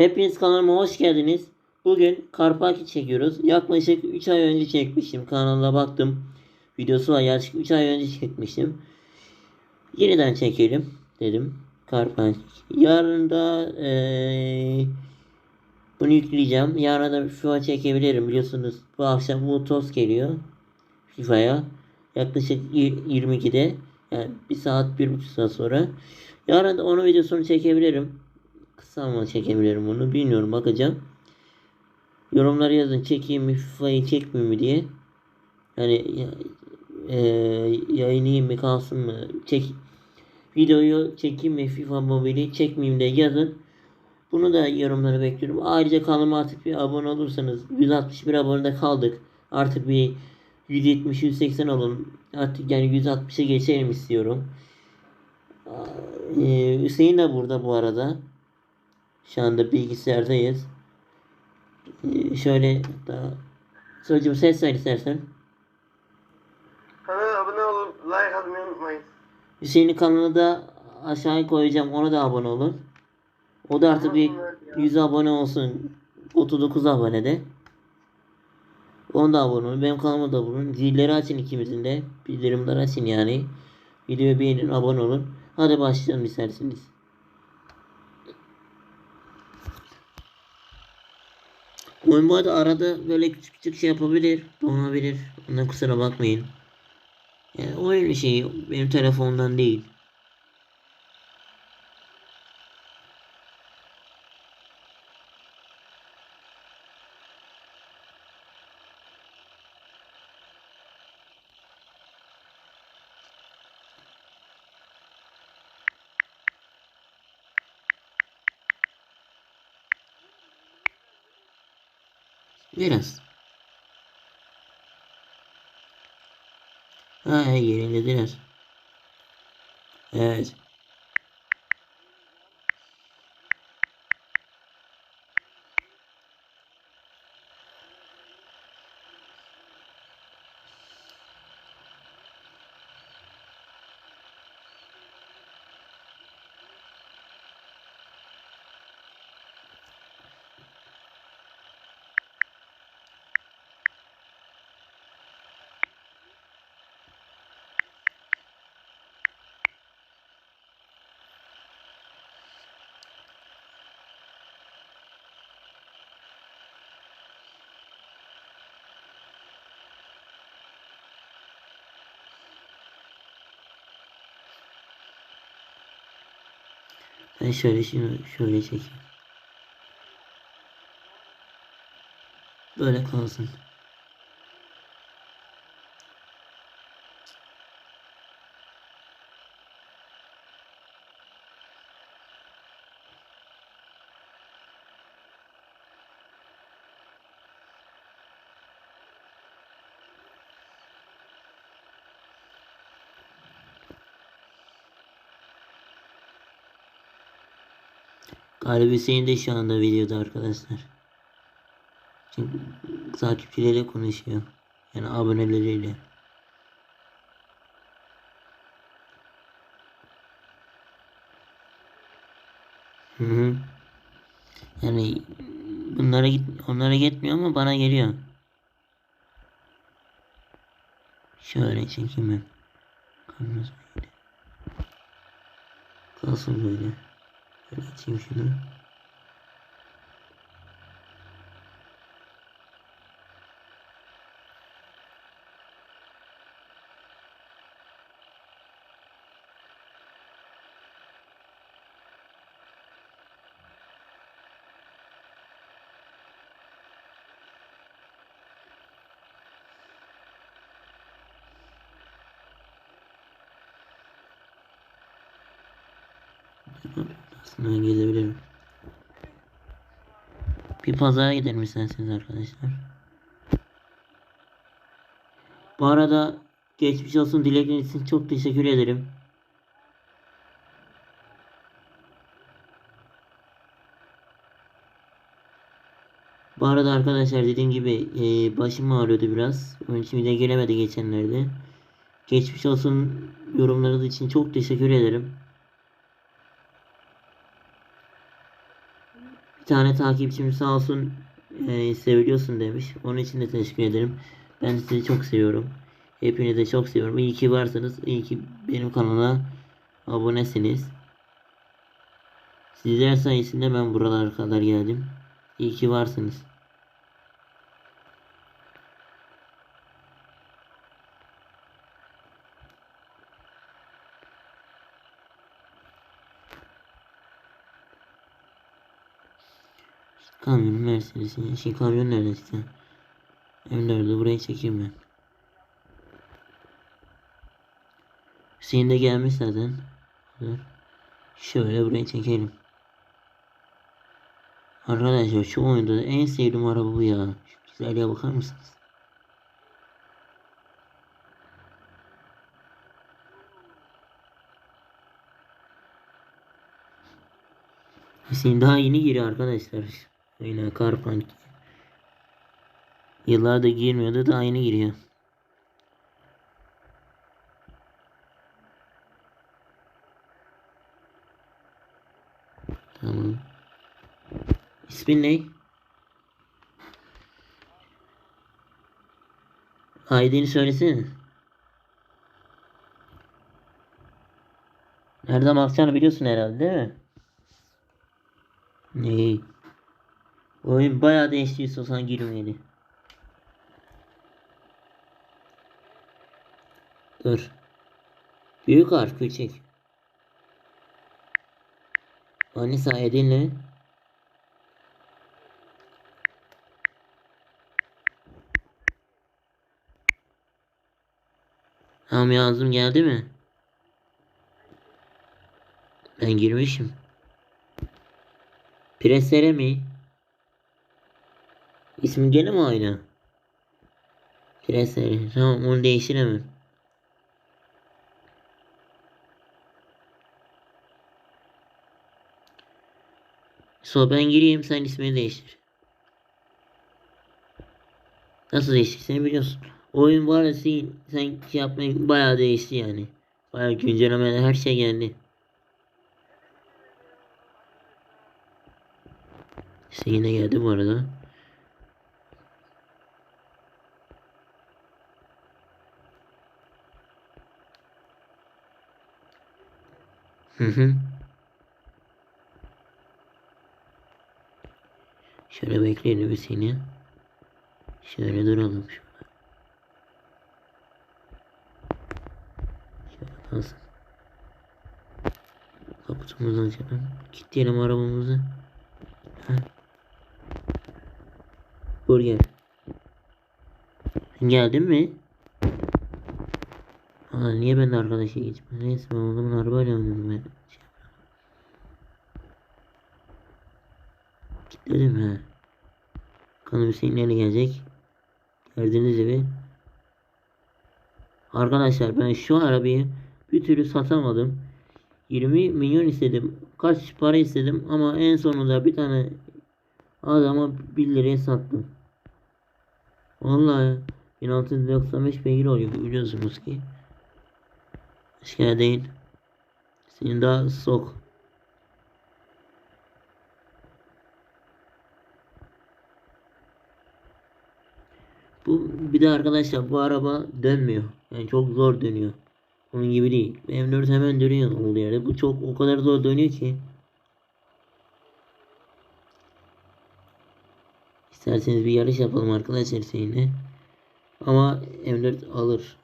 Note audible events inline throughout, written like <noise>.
Hepiniz kanalıma hoş geldiniz. Bugün Karpaki çekiyoruz. Yaklaşık 3 ay önce çekmiştim. Kanala baktım. Videosu var. Yaklaşık 3 ay önce çekmiştim. Yeniden çekelim dedim. Karpaki. Yarın da eee, bunu yükleyeceğim. Yarın da FIFA çekebilirim biliyorsunuz. Bu akşam Mutos geliyor. FIFA'ya. Yaklaşık y- 22'de. Yani bir saat, bir buçuk saat sonra. Yarın da onun videosunu çekebilirim. Kısa ama çekebilirim onu. Bilmiyorum bakacağım. Yorumlara yazın çekeyim mi FIFA'yı çekmeyeyim mi diye. Yani ya, e, yayınlayayım mı kalsın mı? Çek videoyu çekeyim mi FIFA mobili çekmeyeyim de yazın. Bunu da yorumlara bekliyorum. Ayrıca kanalıma artık bir abone olursanız 161 abonede kaldık. Artık bir 170-180 olun. Artık yani 160'a geçelim istiyorum. Ee, Hüseyin de burada bu arada. Şu anda bilgisayardayız. Ee, şöyle daha Sözcüğüm ses ver istersen. Kanala abone olup like atmayı unutmayın. Hüseyin'in kanalını da aşağıya koyacağım. Ona da abone olun. O da artık bir 100 abone olsun. 39 abonede. Onu da abone olun. Benim kanalıma da bulun. Zilleri açın ikimizin de. Bildirimleri açın yani. Videoyu beğenin, abone olun. Hadi başlayalım isterseniz. Oyun bu arada arada böyle küçük küçük şey yapabilir. Donabilir. Ondan kusura bakmayın. Yani oyun şeyi benim telefondan değil. Biraz. Ha yenilediler. Evet. Ben şöyle şimdi şöyle çekeyim. Böyle kalsın. Galiba Hüseyin de şu anda videoda arkadaşlar. Çünkü takipçileriyle konuşuyor. Yani aboneleriyle. Hı hı. Yani bunlara git onlara gitmiyor ama bana geliyor. Şöyle çekeyim ben. Kalmaz böyle. Kalsın böyle. Şöyle açayım şunu. Aslında gelebilirim. Bir pazara gidelim isterseniz arkadaşlar. Bu arada geçmiş olsun dilekleriniz için çok teşekkür ederim. Bu arada arkadaşlar dediğim gibi e, başım ağrıyordu biraz. Onun için video gelemedi geçenlerde. Geçmiş olsun yorumlarınız için çok teşekkür ederim. Tane takipçim sağ olsun e, seviliyorsun demiş. Onun için de teşekkür ederim. Ben sizi çok seviyorum. Hepinizi çok seviyorum. İyi ki varsınız. İyi ki benim kanala abonesiniz. Sizler sayesinde ben buralara kadar geldim. İyi ki varsınız. Kamyon Mercedes'in şey kamyon nerede işte? Evlerde buraya çekeyim ben. Hüseyin de gelmiş zaten. Dur. Şöyle buraya çekelim. Arkadaşlar şu oyunda en sevdiğim araba bu ya. Şu güzelliğe bakar mısınız? Hüseyin daha yeni giriyor arkadaşlar. Öyle Carpunk. Yıllardır girmiyordu daha yeni giriyor. Tamam. İsmin ne? ID'ni söylesene. Nereden bakacağını biliyorsun herhalde değil mi? İyi. Oyun bayağı değişti istiyorsan girmeyeli. Dur. Büyük harf küçük. Anisa edinle. Tamam yazdım geldi mi? Ben girmişim. Presere mi? İsmi gene mi aynı? Presere. Tamam onu değiştiremem. So ben gireyim sen ismini değiştir. Nasıl değişti seni biliyorsun. Oyun var ya sen, sen şey yapmayı bayağı değişti yani. Bayağı güncellemeler her şey geldi. İşte yine geldi bu arada. Hı hı. Şöyle bekleyelim seni. Şöyle duralım şurada. Şöyle kalsın. Kaputumuzu açalım. Kilitleyelim arabamızı. Heh. Sen geldin mi? Aa, niye ben de arkadaşa geçmiyorum? Neyse ben o zaman arabayla oynuyorum ben. Şey Kilitledim ha. Kanı Hüseyin nereye gelecek? Gördüğünüz gibi. Arkadaşlar ben şu arabayı bir türlü satamadım. 20 milyon istedim. Kaç para istedim ama en sonunda bir tane adama 1 liraya sattım. Vallahi 1695 beygir oluyor biliyorsunuz ki. Başka değil. Senin daha sok. Bu bir de arkadaşlar bu araba dönmüyor. Yani çok zor dönüyor. Onun gibi değil. M4 hemen dönüyor olduğu yerde. Bu çok o kadar zor dönüyor ki. İsterseniz bir yarış yapalım arkadaşlar seninle. Ama M4 alır.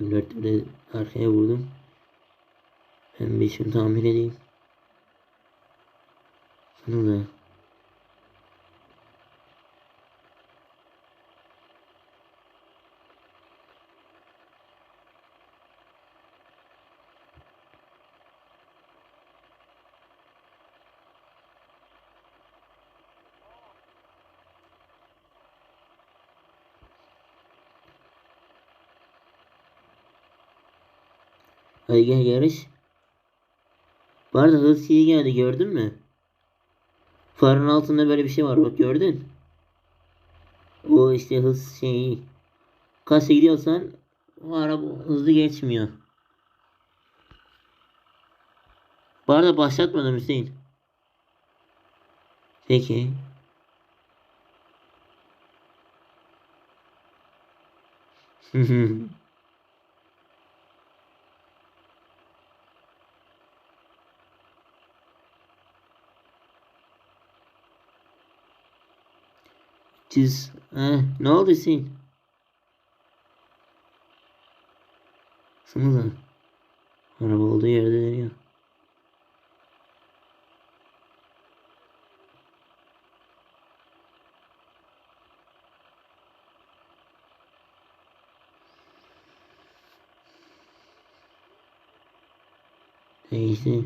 M4 de arkaya vurdum. Ben bir şunu tamir edeyim. Bunu da. Hadi gel yarış. Bu arada hız iyi geldi gördün mü? Farın altında böyle bir şey var bak gördün. O işte hız şeyi. Kaça gidiyorsan o araba hızlı geçmiyor. Bu arada başlatmadım Hüseyin. Peki. <laughs> Çiz. Ha, ne oldu Hüseyin? Sana da. Araba olduğu yerde dönüyor. Neyse.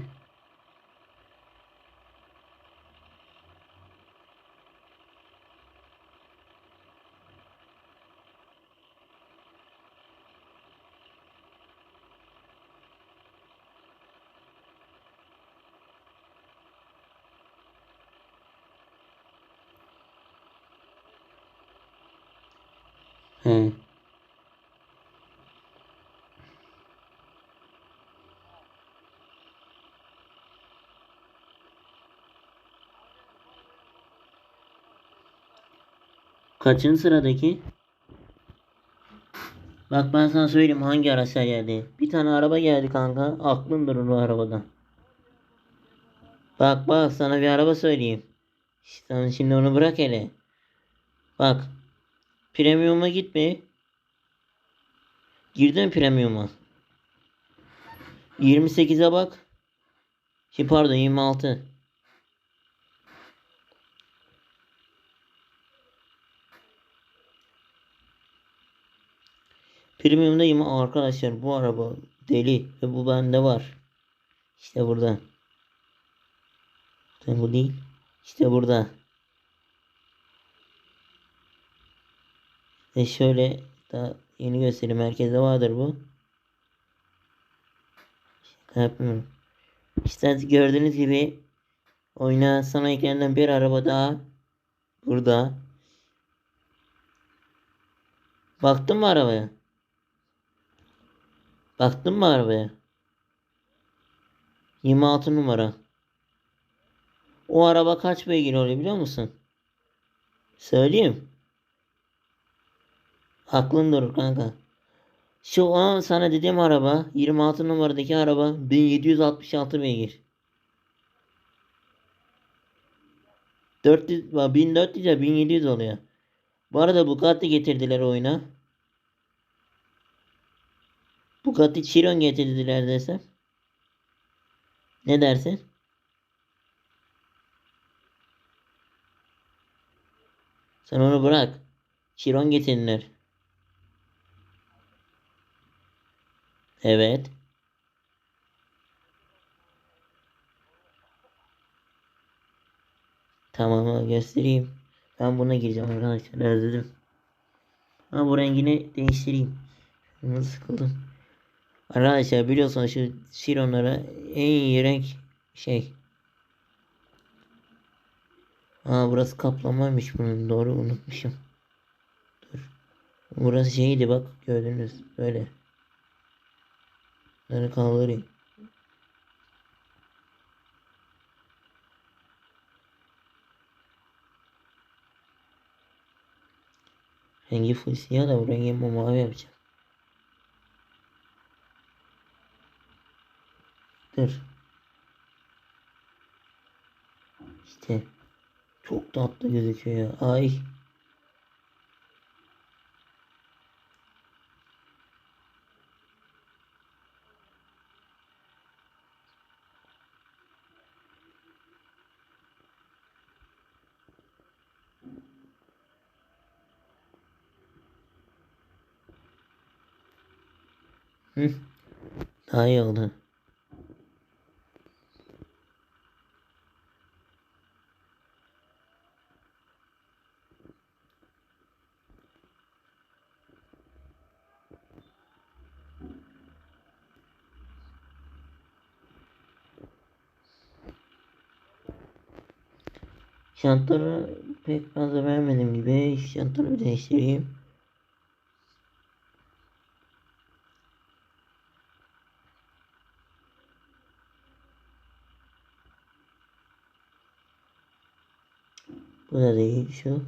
He. Sıradaki? Bak ben sana söyleyeyim hangi araçlar geldi. Bir tane araba geldi kanka. Aklın durur o arabada. Bak bak sana bir araba söyleyeyim. Sen şimdi onu bırak hele. Bak. Premium'a gitme. Girdin premium'a. 28'e bak. Şey pardon 26. Premium'da yine arkadaşlar bu araba deli ve bu bende var. İşte burada. Bu değil. İşte burada. Ve şöyle daha yeni göstereyim. Merkezde vardır bu. Şaka yapmıyorum. İşte gördüğünüz gibi oyuna sana eklenen bir araba daha burada. Baktın mı arabaya? Baktın mı arabaya? 26 numara. O araba kaç beygir oluyor biliyor musun? Söyleyeyim. Aklın durur kanka. Şu an sana dediğim araba 26 numaradaki araba 1766 beygir. 400 1400 ya 1700 oluyor. Bu arada Bugatti getirdiler oyuna. Bugatti Chiron getirdiler desem. Ne dersin? Sen onu bırak. Chiron getirdiler. Evet. Tamam göstereyim. Ben buna gireceğim arkadaşlar özledim. Ha bu rengini değiştireyim. Bunu sıkıldım. Arkadaşlar biliyorsunuz şu Chiron'lara en iyi renk şey. Aa burası kaplamaymış bunun doğru unutmuşum. Dur. Burası şeydi bak gördünüz böyle. Bunları kaldırayım. Rengi full siyah da bu rengi mavi yapacağım. Dur. İşte çok tatlı gözüküyor. Ay. Hı. Daha iyi oldu. Şantları pek fazla vermedim gibi. Şantları değiştireyim. Bu da değil şu.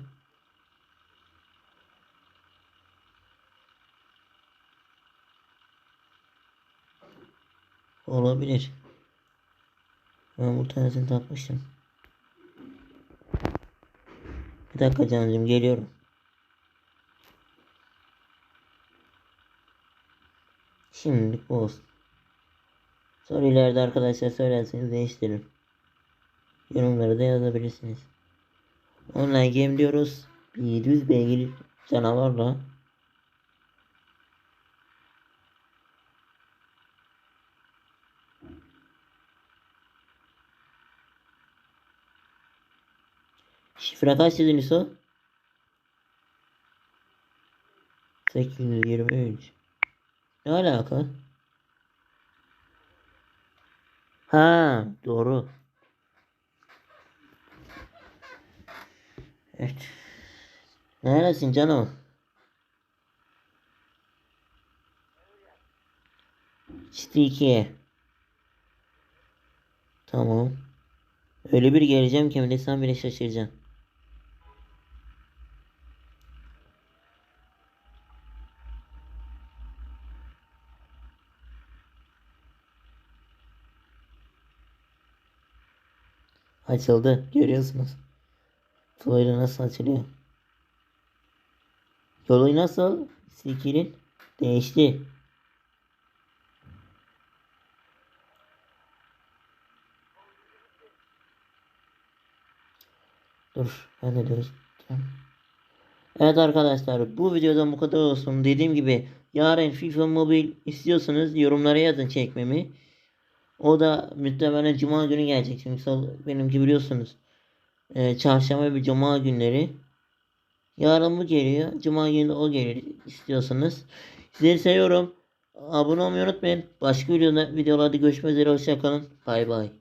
Olabilir. Ben bu tanesini takmıştım. Bir dakika cancım geliyorum. Şimdilik bu olsun. Sonra ileride arkadaşlar söylerseniz değiştiririm. Yorumlara da yazabilirsiniz. Online game diyoruz. 700 beygir canavarla. Şifre kaç dedin İso? 823. Ne alaka? Ha, doğru. Evet. Neredesin canım? İkiye. Tamam. Öyle bir geleceğim ki sen bile şaşıracaksın. Açıldı. Görüyorsunuz. Tuvalet nasıl açılıyor? Yolu nasıl? Sikilin. Değişti. Dur. Ben de değiştireceğim. Evet arkadaşlar bu videodan bu kadar olsun. Dediğim gibi yarın FIFA Mobil istiyorsanız yorumlara yazın çekmemi. O da muhtemelen cuma günü gelecek. Çünkü benimki biliyorsunuz. E, çarşamba ve cuma günleri. Yarın bu geliyor. Cuma günü de o gelir istiyorsanız. Sizleri seviyorum. Abone olmayı unutmayın. Başka videoda, videolarda görüşmek üzere. Hoşçakalın. Bay bay.